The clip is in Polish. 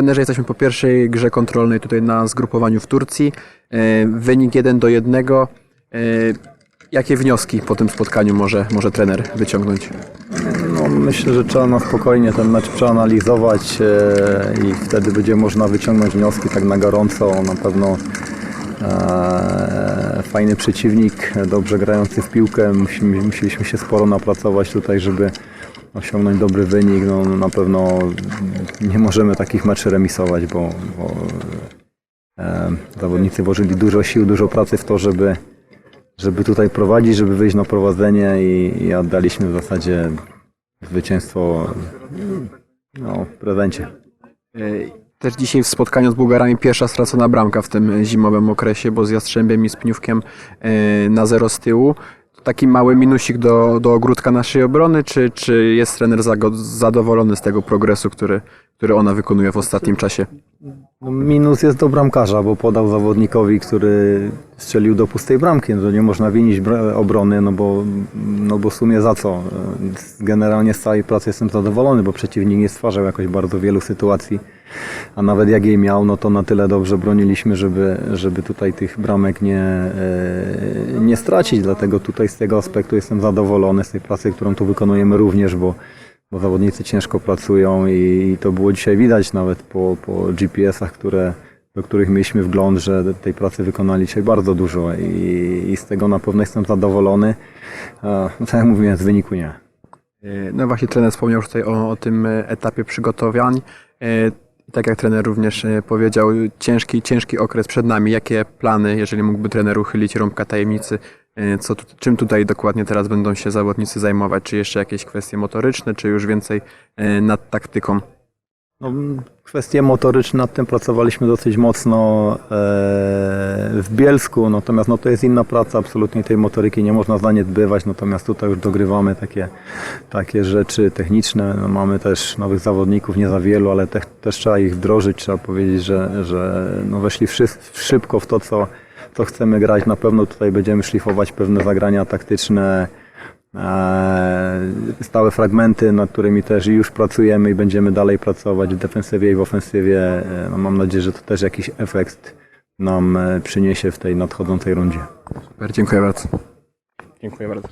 trenerze, jesteśmy po pierwszej grze kontrolnej tutaj na zgrupowaniu w Turcji. E, Wynik 1 do 1. E, Jakie wnioski po tym spotkaniu może, może trener wyciągnąć? No, myślę, że trzeba na spokojnie ten mecz przeanalizować e, i wtedy będzie można wyciągnąć wnioski tak na gorąco. Na pewno fajny przeciwnik, dobrze grający w piłkę. Musieliśmy się sporo napracować tutaj, żeby osiągnąć dobry wynik. No, na pewno nie możemy takich meczy remisować, bo, bo e, zawodnicy włożyli dużo sił, dużo pracy w to, żeby żeby tutaj prowadzić, żeby wyjść na prowadzenie i, i oddaliśmy w zasadzie zwycięstwo no, w prezencie. Też dzisiaj w spotkaniu z Bułgarami pierwsza stracona bramka w tym zimowym okresie, bo z Jastrzębiem i z Pniówkiem e, na zero z tyłu. To Taki mały minusik do, do ogródka naszej obrony, czy, czy jest trener zadowolony z tego progresu, który, który ona wykonuje w ostatnim czasie? No, minus jest do bramkarza, bo podał zawodnikowi, który strzelił do pustej bramki. To nie można winić obrony, no bo, no bo w sumie za co? Generalnie z całej pracy jestem zadowolony, bo przeciwnik nie stwarzał jakoś bardzo wielu sytuacji. A nawet jak jej miał, no to na tyle dobrze broniliśmy, żeby, żeby tutaj tych bramek nie, e, nie stracić. Dlatego tutaj z tego aspektu jestem zadowolony z tej pracy, którą tu wykonujemy również, bo, bo zawodnicy ciężko pracują i, to było dzisiaj widać nawet po, po GPS-ach, które, do których mieliśmy wgląd, że tej pracy wykonali dzisiaj bardzo dużo i, i z tego na pewno jestem zadowolony. No, tak jak mówiłem, z wyniku nie. E, No właśnie trener wspomniał już tutaj o, o tym e, etapie przygotowań. E, Tak jak trener również powiedział, ciężki, ciężki okres przed nami. Jakie plany, jeżeli mógłby trener uchylić rąbka tajemnicy, co, tu- czym tutaj dokładnie teraz będą się zawodnicy zajmować? Czy jeszcze jakieś kwestie motoryczne, czy już więcej e, nad taktyką? No, kwestie motoryczne, nad tym pracowaliśmy dosyć mocno e, w Bielsku, natomiast no, to jest inna praca, absolutnie tej motoryki nie można zaniedbywać, natomiast tutaj już dogrywamy takie, takie rzeczy techniczne. No, mamy też nowych zawodników, nie za wielu, ale te, też trzeba ich wdrożyć, trzeba powiedzieć, że, że no, weszli wszyscy szybko w to, co, co chcemy grać. Na pewno tutaj będziemy szlifować pewne zagrania taktyczne, Eee, stałe fragmenty, nad którymi też już pracujemy i będziemy dalej pracować w defensywie i w ofensywie. Eee, No mam nadzieję, że to też jakiś efekt nam e, przyniesie w tej nadchodzącej rundzie. Super, dziękuję bardzo. Dziękuję bardzo.